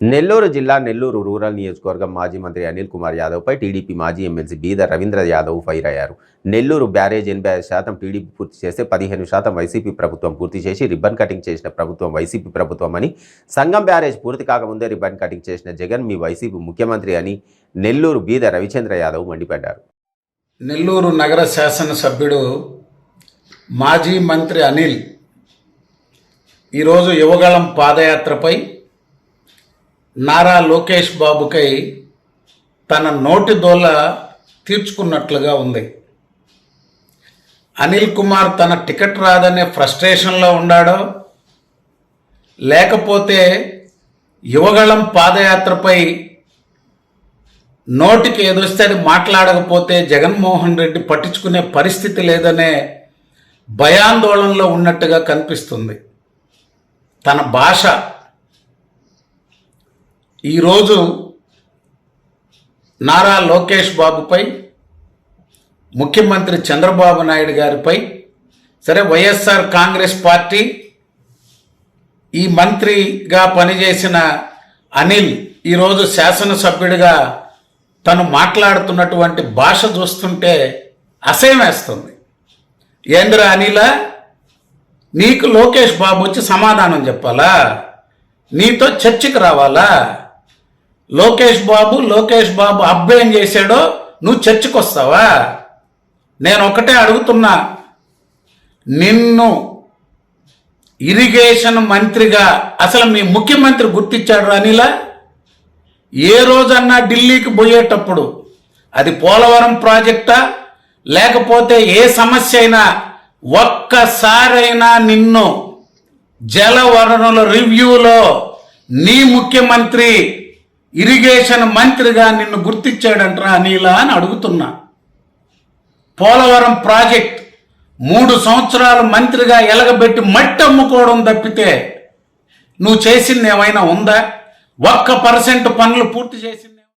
నెల్లూరు జిల్లా నెల్లూరు రూరల్ నియోజకవర్గం మాజీ మంత్రి అనిల్ కుమార్ యాదవ్పై టీడీపీ మాజీ ఎమ్మెల్సీ బీదర్ రవీంద్ర యాదవ్ ఫైర్ అయ్యారు. నెల్లూరు బ్యారేజ్ ఎనభై శాతం టీడీపీ పూర్తి చేస్తే పదిహేను శాతం వైసీపీ ప్రభుత్వం పూర్తి చేసి రిబ్బన్ కటింగ్ చేసిన ప్రభుత్వం వైసీపీ ప్రభుత్వం అని సంఘం బ్యారేజ్ పూర్తి కాకముందే రిబ్బన్ కటింగ్ చేసిన జగన్ మీ వైసీపీ ముఖ్యమంత్రి అని నెల్లూరు బీద రవిచంద్ర యాదవ్ మండిపడ్డారు. నెల్లూరు నగర శాసనసభ్యుడు మాజీ మంత్రి అనిల్ ఈరోజు యువగళం పాదయాత్రపై నారా లోకేష్ బాబుకై తన నోటి దోల తీర్చుకున్నట్లుగా ఉంది. అనిల్ కుమార్ తన టికెట్ రాదనే ఫ్రస్ట్రేషన్లో ఉన్నాడో లేకపోతే యువగళం పాదయాత్రపై నోటికి ఏదొస్తే అది మాట్లాడకపోతే జగన్మోహన్ రెడ్డి పట్టించుకునే పరిస్థితి లేదనే భయాందోళనలో ఉన్నట్టుగా కనిపిస్తుంది. తన భాష ఈరోజు నారా లోకేష్ బాబుపై ముఖ్యమంత్రి చంద్రబాబు నాయుడు గారిపై సరే వైఎస్ఆర్ కాంగ్రెస్ పార్టీ ఈ మంత్రిగా పనిచేసిన అనిల్ ఈరోజు శాసనసభ్యుడిగా తను మాట్లాడుతున్నటువంటి భాష చూస్తుంటే అసహ్యం వేస్తుంది. ఏంద్రా అనిల? నీకు లోకేష్ బాబు వచ్చి సమాధానం చెప్పాలా? నీతో చర్చకు రావాలా? లోకేష్ బాబు లోకేష్ బాబు అబ్బేం చేశాడో నువ్వు చర్చకు వస్తావా నేను ఒకటే అడుగుతున్నా. నిన్ను ఇరిగేషన్ మంత్రిగా అసలు మీ ముఖ్యమంత్రి గుర్తించాడు అనిలా? ఏ రోజన్నా ఢిల్లీకి పోయేటప్పుడు అది పోలవరం ప్రాజెక్టా? లేకపోతే ఏ సమస్య అయినా ఒక్కసారైనా నిన్ను జలవనరుల రివ్యూలో నీ ముఖ్యమంత్రి ఇరిగేషన్ మంత్రిగా నిన్ను గుర్తించాడంట్రా అనిలా అని అడుగుతున్నా. పోలవరం ప్రాజెక్ట్ మూడు సంవత్సరాలు మంత్రిగా ఎలగబెట్టి మట్టి అమ్ముకోవడం తప్పితే నువ్వు చేసింది ఏమైనా ఉందా? ఒక్క పర్సెంట్ పనులు పూర్తి చేసింది